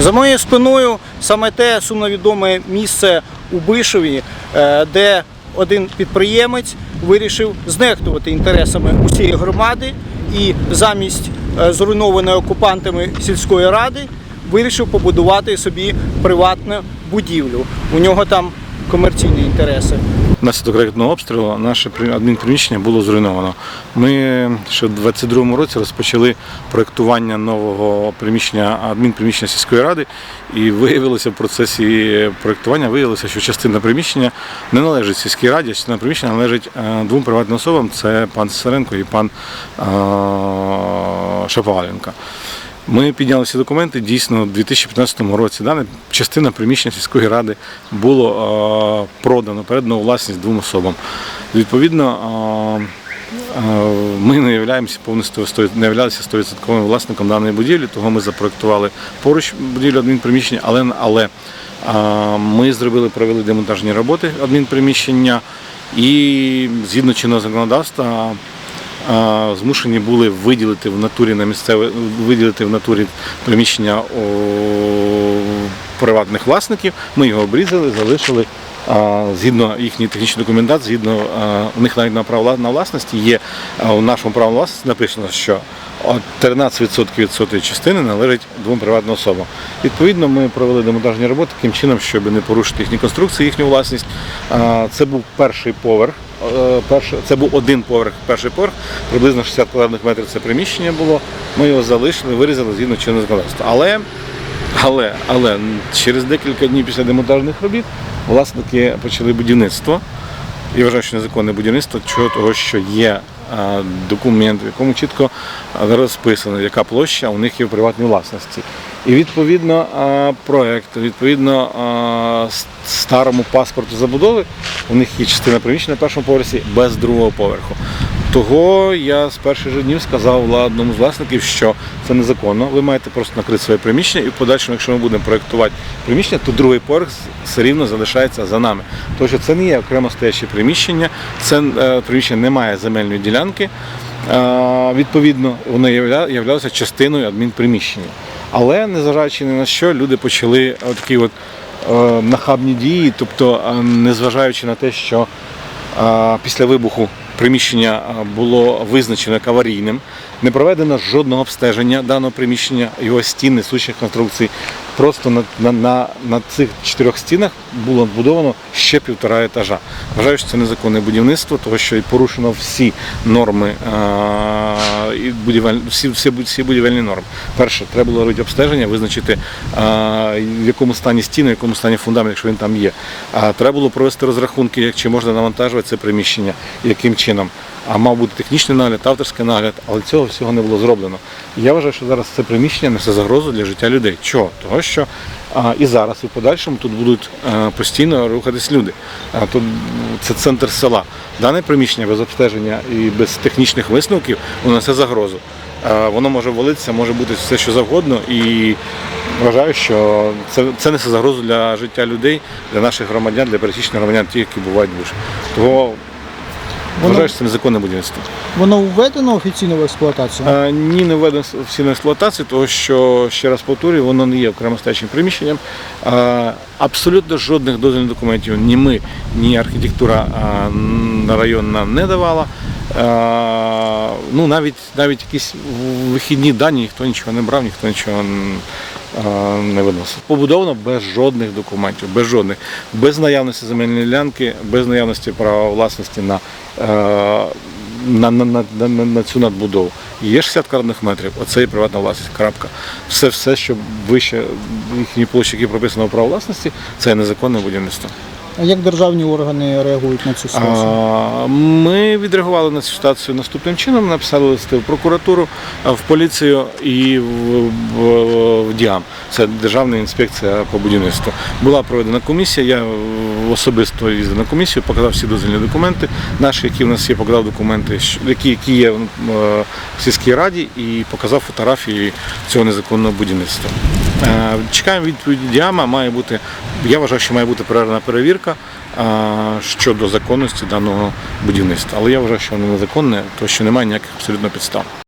За моєю спиною саме те сумновідоме місце у Бишеві, е, де один підприємець вирішив знехтувати інтересами усієї громади і замість е, зруйнованої окупантами сільської ради вирішив побудувати собі приватну будівлю. У нього там комерційні інтереси. Внаслідок ракетного обстрілу наше адмінприміщення було зруйновано. Ми ще в 22-му році розпочали проєктування нового приміщення адмінприміщення сільської ради, і виявилося в процесі проєктування, виявилося, що частина приміщення не належить сільській раді, а частина приміщення належить е, двом приватним особам: це пан Сесаренко і пан е, Шаповаленко. Ми підняли всі документи. Дійсно, у 2015 році дана частина приміщення сільської ради було продано, передано власність двом особам. Відповідно, ми не являємося повністю не являлися 100% власником даної будівлі, того ми запроектували поруч будівлю адмінприміщення, але, але ми зробили, провели демонтажні роботи адмінприміщення і згідно чинного законодавства змушені були виділити в натурі на місцеве виділити в натурі приміщення приватних власників. Ми його обрізали, залишили. Згідно їхньої технічної документації, згідно у них навіть на право на власності є у нашому праву власності написано, що 13% від сотої частини належить двом приватним особам. Відповідно, ми провели демонтажні роботи таким чином, щоб не порушити їхні конструкції, їхню власність. Це був перший поверх. Е, перший- це був один поверх, перший поверх, приблизно 60 квадратних метрів це приміщення було. Ми його залишили, вирізали згідно чинного законодавства. Але, але, але через декілька днів після демонтажних робіт власники почали будівництво. Я вважаю, що незаконне будівництво, чого того, що є е, документ, в якому чітко розписано, яка площа у них є в приватній власності. І відповідно проект, відповідно старому паспорту забудови, у них є частина приміщення на першому поверсі без другого поверху. Того я з перших же днів сказав владному з власників, що це незаконно. Ви маєте просто накрити своє приміщення, і в подальшому, якщо ми будемо проєктувати приміщення, то другий поверх все рівно залишається за нами. Тому що це не є окремо стояче приміщення, це е, приміщення не має земельної ділянки. Відповідно, воно явля- являлося частиною адмінприміщення. Але незважаючи ні на що, люди почали такі от е, нахабні дії, тобто, е, незважаючи на те, що Після вибуху приміщення було визначено як аварійним. Не проведено жодного обстеження даного приміщення, його стін, несучих конструкцій. Просто на, на, на, на цих чотирьох стінах було вбудовано ще півтора етажа. Вважаю, що це незаконне будівництво, тому що і порушено всі норми і будівель, всі, всі, всі будівельні норми. Перше, треба було робити обстеження, визначити а, в якому стані стіни, в якому стані фундамент, якщо він там є. А треба було провести розрахунки, як чи можна навантажувати це приміщення, яким чином. А мав бути технічний нагляд, авторський нагляд, але цього всього не було зроблено. Я вважаю, що зараз це приміщення несе загрозу для життя людей. Чого? Того, що і зараз, і в подальшому тут будуть постійно рухатись люди. Тут це центр села. Дане приміщення без обстеження і без технічних висновків воно несе загрозу. Воно може валитися, може бути все, що завгодно, і вважаю, що це, це несе загрозу для життя людей, для наших громадян, для пересічних громадян, ті, які бувають в. Того вважаю, що це незаконне будівництво. Воно введено офіційно в експлуатацію. Е, Ні, не введено в цілу експлуатацію, тому що, ще раз повторюю, воно не є окремо стоячим приміщенням. Е, Абсолютно жодних дозвільних документів ні ми, ні архітектура е, на район нам не давала. Е, Ну, навіть, навіть якісь вихідні дані ніхто нічого не брав, ніхто нічого м, е, не виносив. Побудовано без жодних документів, без жодних, без наявності земельної ділянки, без наявності права власності на е, на, на, на, на, цю надбудову. Є 60 квадратних метрів, оце є приватна власність. Крапка. Все, все, що вище їхні площі, які прописано в право власності, це незаконне будівництво. А як державні органи реагують на цю ситуацію? Ми відреагували на цю ситуацію наступним чином, написали листи в прокуратуру, в поліцію і в, ДІАМ. Це Державна інспекція по будівництву. Була проведена комісія. Я особисто їздив на комісію, показав всі дозвільні документи, наші, які в нас є, показав документи, які, які є е, в сільській раді, і показав фотографії цього незаконного будівництва. Е, Чекаємо відповіді Діама. Має бути, я вважаю, що має бути перервна перевірка е, щодо законності даного будівництва. Але я вважаю, що воно незаконне, тому що немає ніяких абсолютно підстав.